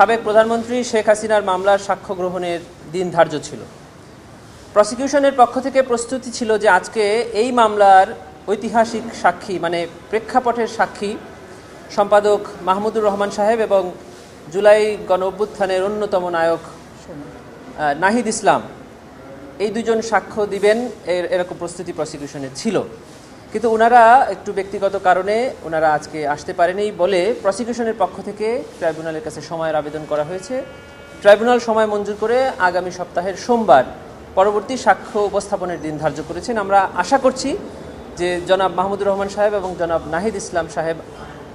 সাবেক প্রধানমন্ত্রী শেখ হাসিনার মামলার সাক্ষ্য গ্রহণের দিন ধার্য ছিল। প্রসিকিউশনের পক্ষ থেকে প্রস্তুতি ছিল যে আজকে এই মামলার ঐতিহাসিক সাক্ষী মানে প্রেক্ষাপটের সাক্ষী সম্পাদক মাহমুদুর রহমান সাহেব এবং জুলাই গণ অভ্যুত্থানের অন্যতম নায়ক নাহিদ ইসলাম। এই দুজন সাক্ষ্য দিবেন, এর এরকম প্রস্তুতি প্রসিকিউশনের ছিল। কিন্তু ওনারা একটু ব্যক্তিগত কারণে ওনারা আজকে আসতে পারেনি বলে প্রসিকিউশনের পক্ষ থেকে ট্রাইব্যুনালের কাছে সময়ের আবেদন করা হয়েছে। ট্রাইব্যুনাল সময় মঞ্জুর করে আগামী সপ্তাহের সোমবার পরবর্তী সাক্ষ্য উপস্থাপনের দিন ধার্য করেছেন। আমরা আশা করছি যে জনাব মাহমুদুর রহমান সাহেব এবং জনাব নাহিদ ইসলাম সাহেব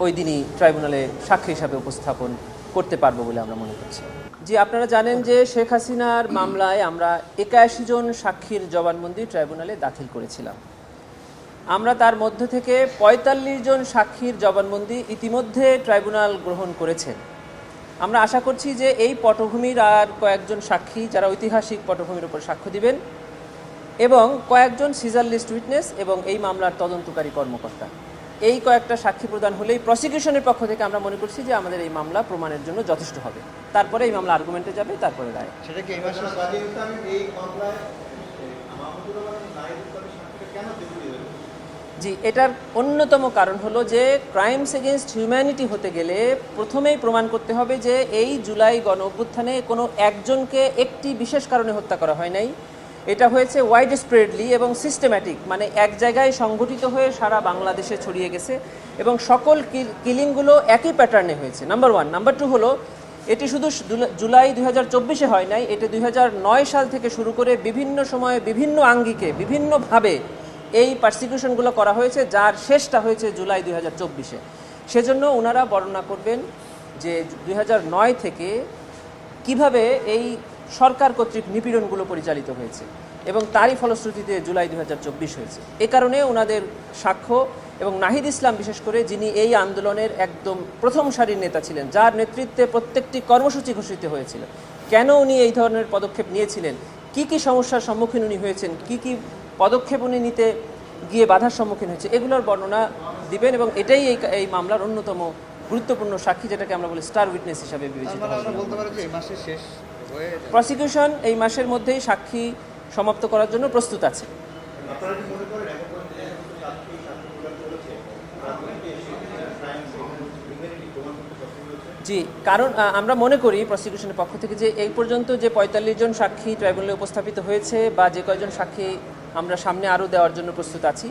ওই দিনই ট্রাইব্যুনালে সাক্ষী হিসাবে উপস্থাপন করতে পারব বলে আমরা মনে করছি। জি, আপনারা জানেন যে শেখ হাসিনার মামলায় আমরা একাশি জন সাক্ষীর জবানবন্দি ট্রাইব্যুনালে দাখিল করেছিলাম। আমরা তার মধ্য থেকে পঁয়তাল্লিশ জন সাক্ষীর জবানবন্দি ইতিমধ্যে ট্রাইব্যুনাল গ্রহণ করেছে আমরা আশা করছি যে এই পটভূমির আর কয়েকজন সাক্ষী, যারা ঐতিহাসিক পটভূমির উপর সাক্ষ্য দিবেন, এবং কয়েকজন সিজার লিস্ট উইটনেস এবং এই মামলার তদন্তকারী কর্মকর্তা। এই কয়েকটা সাক্ষী প্রদান হলেই প্রসিকিউশনের পক্ষ থেকে আমরা মনে করছি যে আমাদের এই মামলা প্রমাণের জন্য যথেষ্ট হবে। তারপরে এই মামলা আর্গুমেন্টে যাবে, তারপরে রায়। সেটা কি মাহমুদুর রহমান নাহিদ ইসলামের সাক্ষীটা কেন জরুরি হলো জি, এটার অন্যতম কারণ হলো যে ক্রাইমস এগেনস্ট হিউম্যানিটি হতে গেলে প্রথমেই প্রমাণ করতে হবে যে এই জুলাই গণ অভ্যুত্থানে কোনো একজনকে একটি বিশেষ কারণে হত্যা করা হয় নাই। এটা হয়েছে ওয়াইড স্প্রেডলি এবং সিস্টেম্যাটিক মানে এক জায়গায় সংগঠিত হয়ে সারা বাংলাদেশে ছড়িয়ে গেছে এবং সকল কিলিংগুলো একই প্যাটার্নে হয়েছে। নাম্বার ওয়ান নাম্বার টু হলো, এটি শুধু জুলাই দুই হাজার চব্বিশে হয় নাই, এটি দুই সাল থেকে শুরু করে বিভিন্ন সময়ে বিভিন্ন আঙ্গিকে, বিভিন্নভাবে এই পার্সিকিউশনগুলো করা হয়েছে, যার শেষটা হয়েছে জুলাই দুই হাজার চব্বিশে। সেজন্য ওনারা বর্ণনা করবেন যে দুই থেকে কীভাবে এই সরকার কর্তৃক নিপীড়নগুলো পরিচালিত হয়েছে এবং তারই ফলশ্রুতিতে জুলাই দুই হাজার চব্বিশ হয়েছে। এ কারণে ওনাদের সাক্ষ্য এবং নাহিদ ইসলাম বিশেষ করে, যিনি এই আন্দোলনের একদম প্রথম সারির নেতা ছিলেন, যার নেতৃত্বে প্রত্যেকটি কর্মসূচি ঘোষিত হয়েছিল। কেন উনি এই ধরনের পদক্ষেপ নিয়েছিলেন? কি কি সমস্যার সম্মুখীন উনি হয়েছেন? কি কি পদক্ষেপ উনি নিতে গিয়ে বাধার সম্মুখীন হয়েছে। এগুলোর বর্ণনা দিবেন এবং এটাই এই এই মামলার অন্যতম গুরুত্বপূর্ণ সাক্ষী যেটাকে আমরা বলি স্টার উইটনেস হিসাবে বিবেচিত মানে আমরা হবে বলতে পারি যে এই মাসে শেষ প্রসিকিউশন এই মাসের মধ্যেই সাক্ষী সমাপ্ত করার জন্য প্রস্তুত আছে। মনে জি কারণ আমরা মনে করি প্রসিকিউশনের পক্ষ থেকে যে এই পর্যন্ত যে পঁয়তাল্লিশ জন সাক্ষী ট্রাইব্যুনালে উপস্থাপিত হয়েছে বা যে কয়জন সাক্ষী আমরা সামনে আরও দেওয়ার জন্য প্রস্তুত আছি।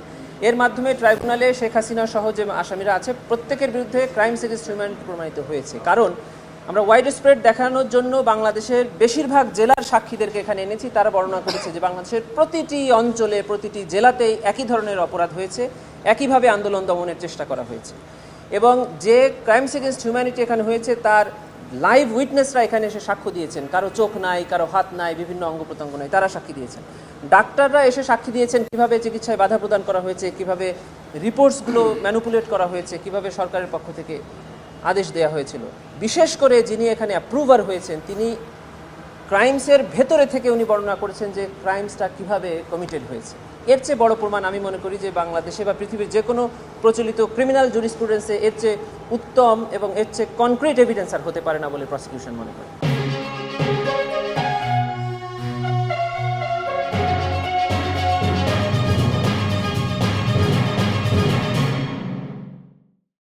এর মাধ্যমে ট্রাইব্যুনালে শেখ হাসিনা সহ যে আসামিরা আছে, প্রত্যেকের বিরুদ্ধে ক্রাইম এগেন্স্ট হিউম্যানিটি প্রমাণিত হয়েছে। কারণ আমরা ওয়াইড স্প্রেড দেখানোর জন্য বাংলাদেশের বেশিরভাগ জেলার সাক্ষীদেরকে এখানে এনেছি। তারা বর্ণনা করেছে যে বাংলাদেশের প্রতিটি অঞ্চলে, প্রতিটি জেলাতেই একই ধরনের অপরাধ হয়েছে, একইভাবে আন্দোলন দমনের চেষ্টা করা হয়েছে। এবং যে ক্রাইমস এগেনস্ট হিউম্যানিটি এখানে হয়েছে, তার লাইভ উইটনেসরা এখানে এসে সাক্ষ্য দিয়েছেন। কারও চোখ নাই, কারও হাত নাই, বিভিন্ন অঙ্গ প্রত্যঙ্গ নাই, তারা সাক্ষী দিয়েছেন। ডাক্তাররা এসে সাক্ষী দিয়েছেন কীভাবে চিকিৎসায় বাধা প্রদান করা হয়েছে, কীভাবে রিপোর্টসগুলো ম্যানুপুলেট করা হয়েছে, কীভাবে সরকারের পক্ষ থেকে আদেশ দেওয়া হয়েছিল। বিশেষ করে যিনি এখানে অ্যাপ্রুভার হয়েছেন, তিনি ক্রাইমসের ভেতরে থেকে উনি বর্ণনা করেছেন যে ক্রাইমসটা কীভাবে কমিটেড হয়েছে। এর চেয়ে বড় প্রমাণ আমি মনে করি যে বাংলাদেশে বা পৃথিবীর যে কোনো প্রচলিত ক্রিমিনাল জুরিস্টুডেন্সে এর চেয়ে উত্তম এবং এর চেয়ে কনক্রিট এভিডেন্স আর হতে পারে না বলে প্রসিকিউশন মনে করে।